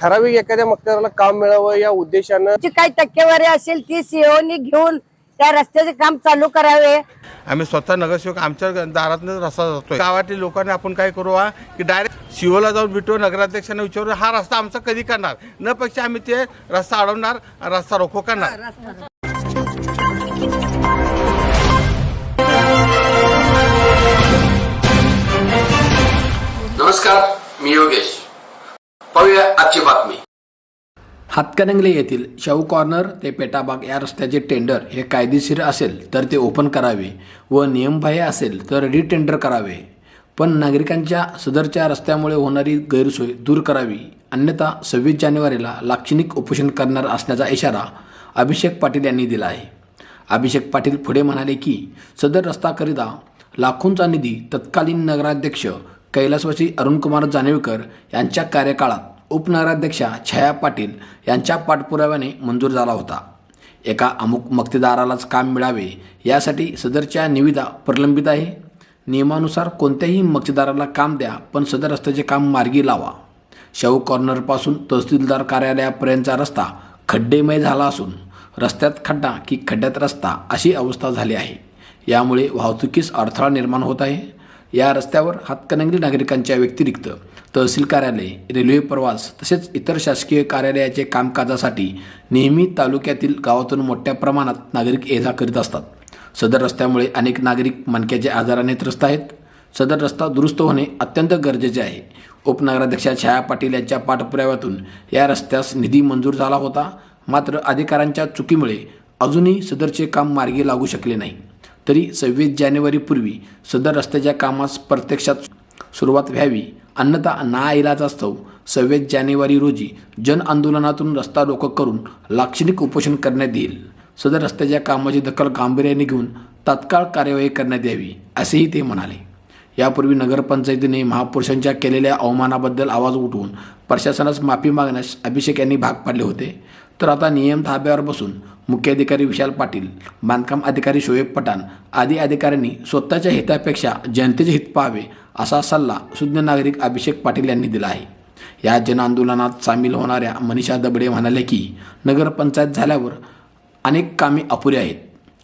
ठराविक एखाद्या मक्तेदाराला काम मिळावं या उद्देशानं जी काही टक्केवारी असेल ती सीओनी घेऊन त्या रस्त्याचे काम चालू करावे. आम्ही स्वतः नगरसेवक आमच्या दारातनं रस्ता जातोय. गावातील लोकांनी आपण काय करू हा? की डायरेक्ट शिवला जाऊन भेटू नगराध्यक्षांना विचारू हा रस्ता आमचा कधी करणार? न पेक्षा आम्ही ते रस्ता अडवणार आणि रस्ता रोखो करणार. नमस्कार मी योगेश. ऐकूया आजची बातमी. हातकणंगले येथील शाहू कॉर्नर ते पेटाबाग या रस्त्याचे टेंडर हे कायदेशीर असेल तर ते ओपन करावे व नियमबाह्य असेल तर रिटेंडर करावे. पण नागरिकांच्या सदरच्या रस्त्यामुळे होणारी गैरसोय दूर करावी. अन्यथा सव्वीस जानेवारीला लाक्षणिक उपोषण करणार असण्याचा इशारा अभिषेक पाटील यांनी दिला आहे. अभिषेक पाटील पुढे म्हणाले की सदर रस्ताकरिता लाखोंचा निधी तत्कालीन नगराध्यक्ष कैलासवासी अरुणकुमार जानवेकर यांच्या कार्यकाळात उपनगराध्यक्षा छाया पाटील यांच्या पाठपुराव्याने मंजूर झाला होता. एका अमुक मक्तेदारालाच काम मिळावे यासाठी सदरच्या निविदा प्रलंबित आहे. नियमानुसार कोणत्याही मक्तेदाराला काम द्या पण सदर रस्त्याचे काम मार्गी लावा. शाहू कॉर्नरपासून तहसीलदार कार्यालयापर्यंतचा रस्ता खड्डेमय झाला असून रस्त्यात खड्डा की खड्ड्यात रस्ता अशी अवस्था झाली आहे. यामुळे वाहतुकीस अडथळा निर्माण होत आहे. या रस्त्यावर हातकणंगली नागरिकांच्या व्यतिरिक्त तहसील कार्यालय रेल्वे प्रवास तसेच इतर शासकीय कार्यालयाचे कामकाजासाठी नेहमी तालुक्यातील गावातून मोठ्या प्रमाणात नागरिक ये जा करीत असतात. सदर रस्त्यामुळे अनेक नागरिक मणक्याच्या आजाराने त्रस्त आहेत. सदर रस्ता दुरुस्त होणे अत्यंत गरजेचे आहे. उपनगराध्यक्षा छाया पाटील यांच्या पाठपुराव्यातून या रस्त्यास निधी मंजूर झाला होता. मात्र अधिकाऱ्यांच्या चुकीमुळे अजूनही सदरचे काम मार्गी लागू शकले नाही. तरी सव्वीस जानेवारीपूर्वी सदर रस्त्याच्या कामास प्रत्यक्षात सुरुवात व्हावी. अन्यथा असतो सव्वीस जानेवारी रोजी जन आंदोलनातून रस्ता रोको करून लाक्षणिक उपोषण करण्यात येईल. सदर रस्त्याच्या कामाची दखल गांभीर्याने घेऊन तात्काळ कार्यवाही करण्यात यावी असेही ते म्हणाले. यापूर्वी नगरपंचायतीने महापुरुषांच्या केलेल्या अवमानाबद्दल आवाज उठवून प्रशासनास माफी मागण्यास अभिषेक यांनी भाग पाडले होते. तर आता नियम धाब्यावर बसून मुख्याधिकारी विशाल पाटील बांधकाम अधिकारी शोएब पठाण आदी अधिकाऱ्यांनी स्वतःच्या हितापेक्षा जनतेचे हित पाहावे असा सल्ला सुज्ञ नागरिक अभिषेक पाटील यांनी दिला आहे. या जनआंदोलनात सामील होणाऱ्या मनीषा दबडे म्हणाले की नगरपंचायत झाल्यावर अनेक कामे अपुरी आहेत.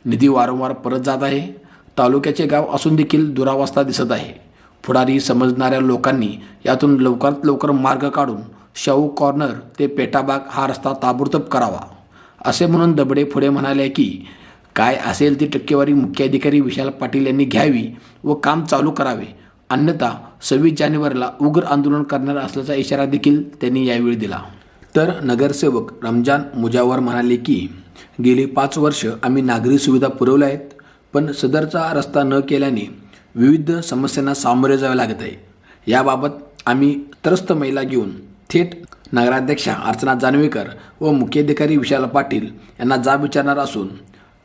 निधी वारंवार परत जात आहे. तालुक्याचे गाव असून देखील दुरावस्था दिसत आहे. पुढारी समजणाऱ्या लोकांनी यातून लवकरात लवकर मार्ग काढून शाहू कॉर्नर ते पेटाबाग हा रस्ता ताबडतोब करावा. असे म्हणून दबडे पुढे म्हणाले की काय असेल ती टक्केवारी मुख्याधिकारी विशाल पाटील यांनी घ्यावी व काम चालू करावे. अन्यथा सव्वीस जानेवारीला उग्र आंदोलन करणार असल्याचा इशारा देखील त्यांनी यावेळी दिला. तर नगरसेवक रमजान मुजावर म्हणाले की गेली पाच वर्ष आम्ही नागरी सुविधा पुरवल्या आहेत पण सदरचा रस्ता न केल्याने विविध समस्यांना सामोरे जावे लागत आहे. याबाबत आम्ही त्रस्त महिला घेऊन थेट नगराध्यक्षा अर्चना जानवेकर व मुख्याधिकारी विशाल पाटील यांना जाब विचारणार असून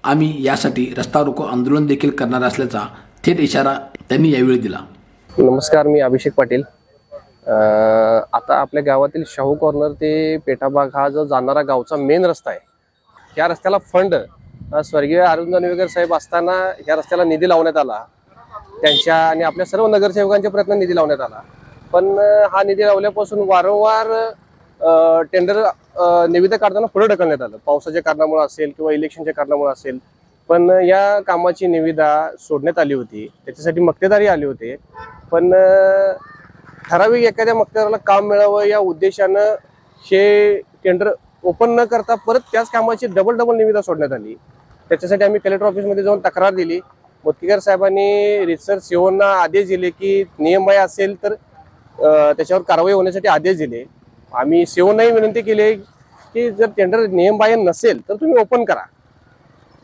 आम्ही यासाठी रस्ता रोको आंदोलन देखील करणार असल्याचा थेट इशारा त्यांनी यावेळी दिला. नमस्कार मी अभिषेक पाटील. आता आपल्या गावातील शाहू कॉर्नर ते पेठाबाग हा जो जाणारा गावचा मेन रस्ता आहे या रस्त्याला फंड स्वर्गीय अरुण जानवेकर साहेब असताना या रस्त्याला निधी लावण्यात आला. त्यांच्या आणि आपल्या सर्व नगरसेवकांच्या प्रयत्न निधी लावण्यात आला. पण हा निधी लावल्यापासून वारंवार टेंडर निविदा काढताना पुढे ढकलण्यात आलं. पावसाच्या कारणामुळे असेल किंवा इलेक्शनच्या कारणामुळे असेल. पण या कामाची निविदा सोडण्यात आली होती. त्याच्यासाठी मक्तेदारी आले होते. पण ठराविक एखाद्या मक्तेदाराला काम मिळावं या उद्देशानं हे टेंडर ओपन न करता परत त्याच कामाची डबल डबल निविदा सोडण्यात आली. त्याच्यासाठी आम्ही कलेक्टर ऑफिसमध्ये जाऊन तक्रार दिली. मुतकीकर साहेबांनी रिसर्च सीओना आदेश दिले की नियमबाह्य असेल तर त्याच्यावर कारवाई होण्यासाठी आदेश दिले. आम्ही सीओनाही विनंती केली की जर टेंडर नियमबाह्य नसेल तर तुम्ही ओपन करा.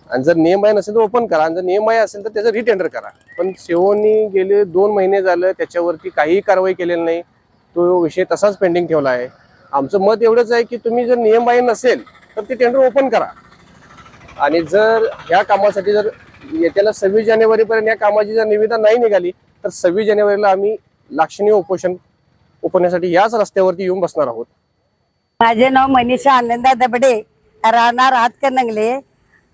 आणि जर नियमबाह्य नसेल तर ओपन करा. आणि जर नियमबाह्य असेल तर त्याचं रिटेंडर करा. पण सीओनी गेले दोन महिने झालं त्याच्यावरती काहीही कारवाई केलेली नाही. तो विषय तसाच पेंडिंग ठेवला आहे. आमचं मत एवढंच आहे की तुम्ही जर नियमबाह्य नसेल तर ते टेंडर ओपन करा. आणि जर ह्या कामासाठी जर येत्याला सव्वीस जानेवारीपर्यंत या कामाची जर निविदा नाही निघाली तर सव्वीस जानेवारीला आम्ही लाक्षणीय उपोषण उपोषणासाठी याच रस्त्यावरती येऊन बसणार आहोत. माझे नाव मनीषा आनंदा दबडे. राहणार हातकनंगले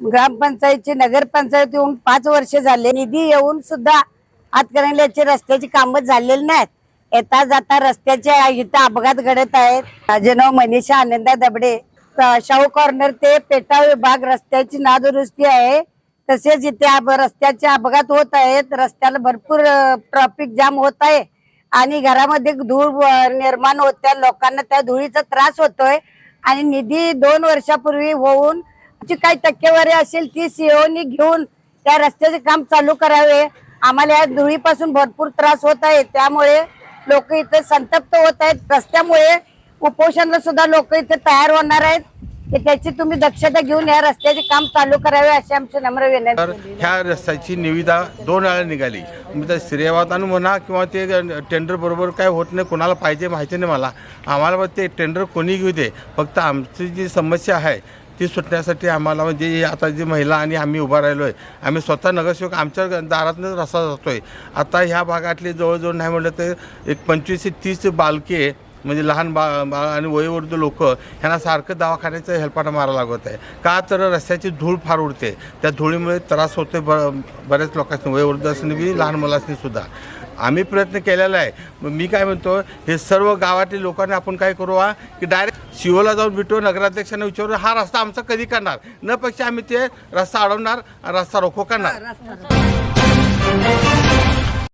ग्रामपंचायतची नगरपंचायत येऊन पाच वर्ष झाले. निधी येऊन सुद्धा हातकणंगल्याचे रस्त्याची कामं झालेली नाहीत. येता जाता रस्त्याचे इथं अपघात घडत आहेत. माझे नाव मनीषा आनंदा दबडे. शाहू कॉर्नर ते पेटा विभाग रस्त्याची नादुरुस्ती आहे. तसेच इथे रस्त्याचे अपघात होत आहेत. रस्त्याला भरपूर ट्रॅफिक जाम होत आहे. आणि घरामध्ये धूळ निर्माण होत्या लोकांना त्या धुळीचा त्रास होतोय. आणि निधी दोन वर्षापूर्वी होऊन जी काही टक्केवारी असेल ती सीओनी घेऊन त्या रस्त्याचे काम चालू करावे. आम्हाला या धुळीपासून भरपूर त्रास होत आहे. त्यामुळे लोक इथे संतप्त होत आहेत. रस्त्यामुळे उपोषणला सुद्धा लोक इथे तयार होणार आहेत. की त्याची तुम्ही दक्षता घेऊन या रस्त्याचे काम चालू करावे अशी आमची नम्र विनंती. तर ह्या रस्त्याची निविदा दोन वेळा निघाली. मग त्या श्रेयवादानं म्हणा किंवा ते टेंडर बरोबर काय होत नाही कोणाला पाहिजे माहिती नाही मला. आम्हाला मग ते टेंडर कोणी घेऊ दे. फक्त आमची जी समस्या आहे ती सुटण्यासाठी आम्हाला म्हणजे आता जी महिला आणि आम्ही उभा राहिलो आहे आम्ही स्वतः नगरसेवक आमच्या दारातूनच रस्ता जातो आहे आता ह्या भागातले जवळजवळ नाही म्हटलं तर एक पंचवीस ते तीस बालके म्हणजे लहान बा बाळ आणि वयोवृद्ध लोक ह्यांना सारखं दवाखान्याचं हेलपाटा मारा लागत आहे. का तर रस्त्याची धूळ फार उडते. त्या धुळीमुळे त्रास होतोय ब बऱ्याच लोकांनी वयोवृद्ध असणे बी लहान मुलांनी सुद्धा. आम्ही प्रयत्न केलेला आहे. मी काय म्हणतो हे सर्व गावातील लोकांनी आपण काय करू हा की डायरेक्ट शिवला जाऊन भेटू नगराध्यक्षांना विचारू हा रस्ता आमचा कधी करणार? न पेक्षा आम्ही ते रस्ता अडवणार रस्ता रोखो करणार.